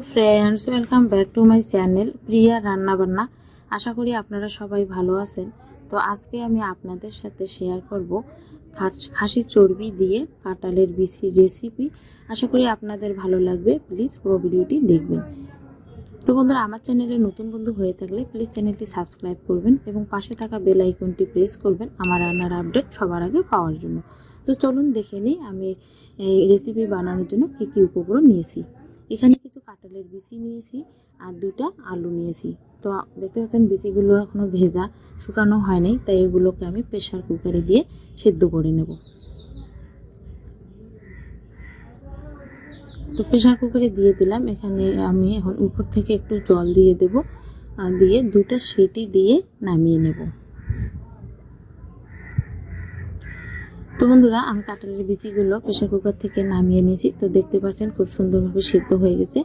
Friends welcome back to my channel Priya রান্নাবান্না আশা করি আপনারা সবাই ভালো আছেন। তো আজকে আমি আপনাদের সাথে শেয়ার করব খাস- চর্বি দিয়ে কাঁঠালের বিসি রেসিপি আশা করি আপনাদের ভালো লাগবে প্লিজ পুরো ভিডিওটি দেখবেন। তো বন্ধুরা, আমার চ্যানেলে নতুন বন্ধু হয়ে থাকলে প্লিজ চ্যানেলটি সাবস্ক্রাইব করবেন এবং পাশে থাকা বেল আইকনটি প্রেস করবেন আমার রান্নার আপডেট সবার আগে পাওয়ার জন্য। তো চলুন দেখে নিই আমি এই রেসিপি বানানোর জন্য কী কী উপকরণ নিয়েছি। এখানে কিছু কাঁঠালের বিচি নিয়েছি আর দুটা আলু নিয়েছি। তো দেখতে পাচ্ছেন বিচিগুলো এখনও ভেজা, শুকানো হয়নি তাই এগুলোকে আমি প্রেশার কুকারে দিয়ে সেদ্ধ করে নেব। তো প্রেশার কুকারে দিয়ে দিলাম, এখানে আমি এখন উপর থেকে একটু জল দিয়ে দেব দিয়ে দুটা সিটি দিয়ে নামিয়ে নেব। তো বন্ধুরা, আমি কাঁঠালের বিচিগুলো প্রেশার কুকার থেকে নামিয়ে নিয়েছি। তো দেখতে পাচ্ছেন খুব সুন্দরভাবে সিদ্ধ হয়ে গেছে।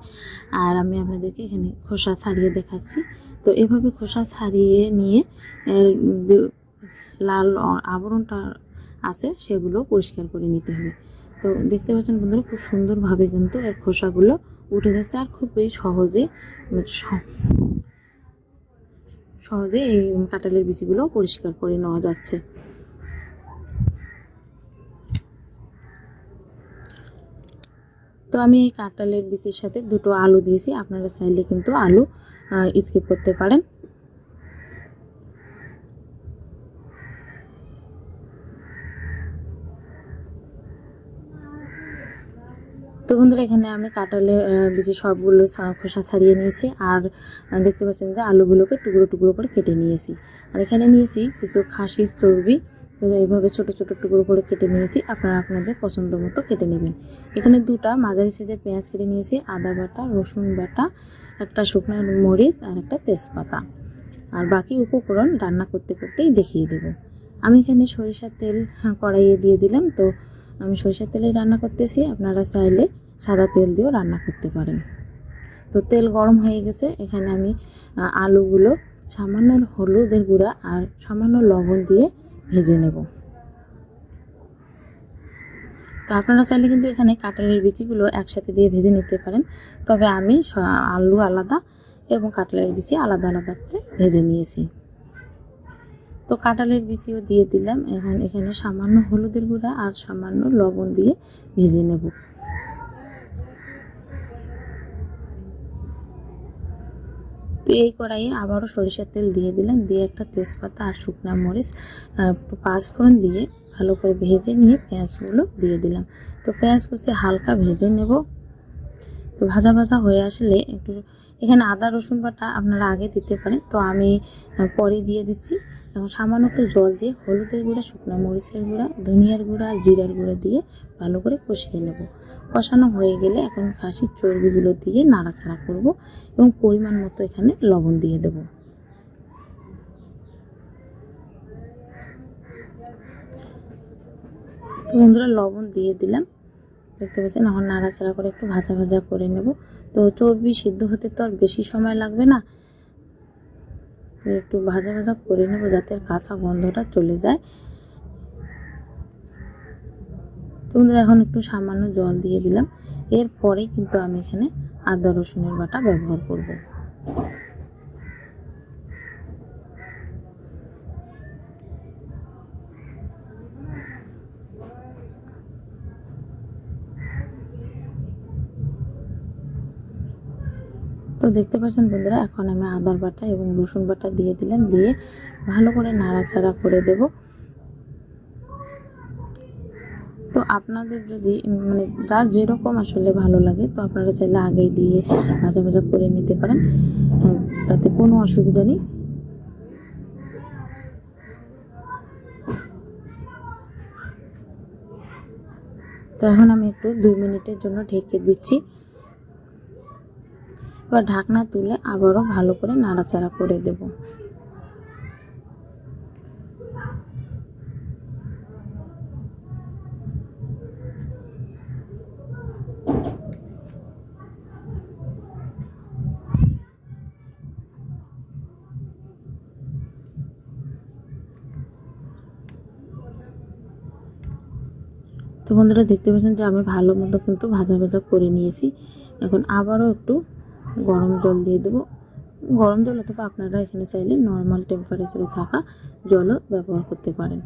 আর আমি আপনাদেরকে এখানে খোসা ছাড়িয়ে দেখাচ্ছি। তো এভাবে খোসা ছাড়িয়ে নিয়ে লাল আবরণটা আছে, সেগুলো পরিষ্কার করে নিতে হবে। তো দেখতে পাচ্ছেন বন্ধুরা, খুব সুন্দরভাবে কিন্তু এর খোসাগুলো উঠে যাচ্ছে। আর খুবই সহজে স- সহজে এই কাঁঠালের বিচিগুলো পরিষ্কার করে নেওয়া যাচ্ছে। তো আমি এই কাঁঠালের বীজের সাথে দুটো আলু দিয়েছি। আপনারা চাইলে কিন্তু আলু স্কিপ করতে পারেন। তো বন্ধুরা, এখানে আমি কাঁঠালের বীজের সবগুলো খোসা ছাড়িয়ে নিয়েছি। আর দেখতে পাচ্ছেন যে আলুগুলোকে টুকরো টুকরো করে কেটে নিয়েছি। আর এখানে নিয়েছি কিছু খাসির চর্বি। তো এইভাবে ছোট ছোট টুকরো করে কেটে নিয়েছি। আপনারা আপনাদের পছন্দ মতো কেটে নেবেন। এখানে দুটা মাঝারি সাইজের পেঁয়াজ কেটে নিয়েছি আদা বাটা রসুন বাটা একটা শুকনো মরিচ আর একটা তেজপাতা। আর বাকি উপকরণ রান্না করতে করতেই দেখিয়ে দেব। আমি এখানে সরিষার তেল হ্যাঁ, কড়াইয়ে দিয়ে দিলাম। তো আমি সরিষার তেলে রান্না করতেছি। আপনারা চাইলে সাদা তেল দিয়েও রান্না করতে পারেন। তো তেল গরম হয়ে গেছে। এখানে আমি আলুগুলো সামান্য হলুদের গুঁড়া আর সামান্য লবণ দিয়ে ভেজে নেব। তো আপনারা চাইলে কিন্তু এখানে কাঁঠালের বিচিগুলো একসাথে দিয়ে ভেজে নিতে পারেন। তবে আমি আলু আলাদা এবং কাঁঠালের বিচি আলাদা আলাদা করে ভেজে নিয়েছি। তো কাঁঠালের বিচিও দিয়ে দিলাম। এখন এখানে সামান্য হলুদের গুঁড়া আর সামান্য লবণ দিয়ে ভেজে নেব। এই কড়াইয়ে আবারও সরিষার তেল দিয়ে দিলাম। দিয়ে একটা তেজপাতা আর শুকনা মরিচ পাঁচফোড়ন দিয়ে ভালো করে ভেজে নিয়ে পেঁয়াজগুলো দিয়ে দিলাম। তো পেঁয়াজ কুচি হালকা ভেজে নেব। তো ভাজা ভাজা হয়ে আসলে একটু এখানে আদা, রসুন বাটা আপনারা আগে দিতে পারেন। তো আমি পরে দিয়ে দিচ্ছি। এখন সামান্য একটু জল দিয়ে হলুদের গুঁড়া, শুকনো মরিচের গুঁড়া, ধনিয়ার গুঁড়া জিরার গুঁড়া দিয়ে ভালো করে কষিয়ে নেব। কষানো হয়ে গেলে এখন খাসির চর্বিগুলো দিয়ে নাড়াচাড়া করব এবং পরিমাণ মতো এখানে লবণ দিয়ে দেব। তো বন্ধুরা, লবণ দিয়ে দিলাম। দেখতে পাচ্ছেন, এখন নাড়াচাড়া করে একটু ভাজা ভাজা করে নেব। তো চর্বি সিদ্ধ হতে তো আর বেশি সময় লাগবে না। একটু ভাজা ভাজা করে নেব যাতে কাঁচা গন্ধটা চলে যায়। তো বন্ধুরা, এখন একটু সামান্য জল দিয়ে দিলাম। এরপরেই কিন্তু আমি এখানে আদা, রসুনের বাটা ব্যবহার করব। তো দেখতে পাচ্ছেন বন্ধুরা, এখন আমি আদার বাটা এবং রসুন বাটা দিয়ে দিলাম। দিয়ে ভালো করে নাড়াচাড়া করে দেব তো আপনাদের যদি মানে যার যেরকম আসলে ভালো লাগে, তো আপনারা চাইলে আগেই দিয়ে ভাজা ভাজা করে নিতে পারেন। তাতে কোনো অসুবিধা নেই। তো এখন আমি একটু দুই মিনিটের জন্য ঢেকে দিচ্ছি। এবার ঢাকনা তুলে আবারও ভালো করে নাড়াচাড়া করে দেব। বন্ধুরা দেখতে পাচ্ছেন যে আমি ভালো মতো কিন্তু ভাজা ভাজা করে নিয়েছি। এখন আবারও একটু গরম জল দিয়ে দেবো। গরম জল অথবা আপনারা এখানে চাইলে নর্মাল টেম্পারেচারে থাকা জলও ব্যবহার করতে পারেন।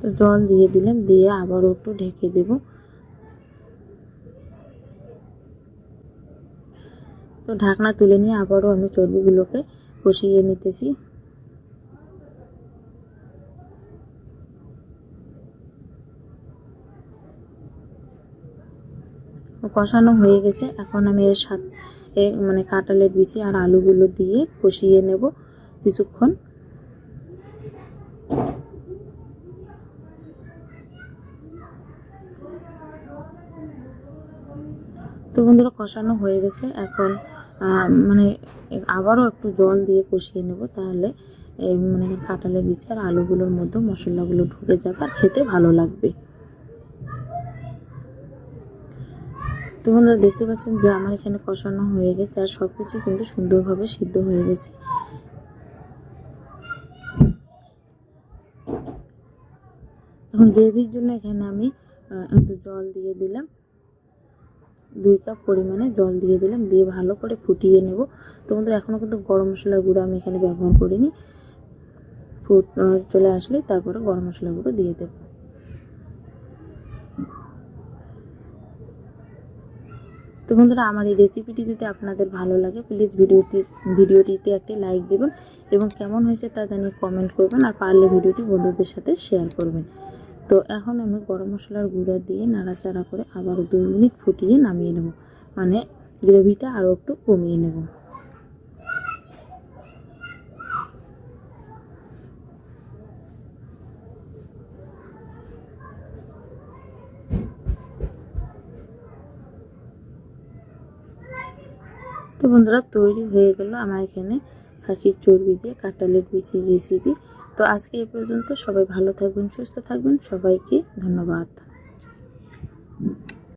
তো জল দিয়ে দিলাম, দিয়ে আবারও একটু ঢেকে দেব। তো ঢাকনা তুলে নিয়ে আবারও আমি চর্বিগুলোকে কষিয়ে নিতেছি। কষানো হয়ে গেছে। এখন আমি এর সাথে মানে কাঁঠালের বিচি আর আলুগুলো দিয়ে কষিয়ে নেব কিছুক্ষণ। তো বন্ধুরা, কষানো হয়ে গেছে। এখন মানে আবারও একটু জল দিয়ে কষিয়ে নেব, তাহলে এই মানে কাঁঠালের বিচি আর আলুগুলোর মধ্যে মশলাগুলো ঢুকে যাবে আর খেতে ভালো লাগবে। তো বন্ধুরা, দেখতে পাচ্ছেন যে আমার এখানে কষানো হয়ে গেছে আর সব কিছু কিন্তু সুন্দরভাবে সিদ্ধ হয়ে গেছে। এখন গ্রেভির জন্য এখানে আমি একটু জল দিয়ে দিলাম। দুই কাপ পরিমাণে জল দিয়ে দিলাম, দিয়ে ভালো করে ফুটিয়ে নেব। তো বন্ধুরা এখনও কিন্তু গরম মশলার গুঁড়ো আমি এখানে ব্যবহার করিনি। ফুট চলে আসলে তারপরে গরম মশলার গুঁড়ো দিয়ে দেবো। তো বন্ধুরা, আমার এই রেসিপিটি যদি আপনাদের ভালো লাগে প্লিজ ভিডিওটি ভিডিওটিতে একটি লাইক দেবেন এবং কেমন হয়েছে তা জানিয়ে কমেন্ট করবেন আর পারলে ভিডিওটি বন্ধুদের সাথে শেয়ার করবেন। তো এখন আমি গরম মশলার গুঁড়া দিয়ে নাড়াচাড়া করে আবার দুই মিনিট ফুটিয়ে নামিয়ে নেব। মানে গ্রেভিটা আরও একটু কমিয়ে নেব। তো বন্ধুরা, তৈরি হয়ে গেল আমার এখানে খাসির চর্বি দিয়ে কাঁঠালের বিচির রেসিপি তো আজকে এ পর্যন্ত সবাই ভালো থাকবেন, সুস্থ থাকবেন। সবাইকে ধন্যবাদ।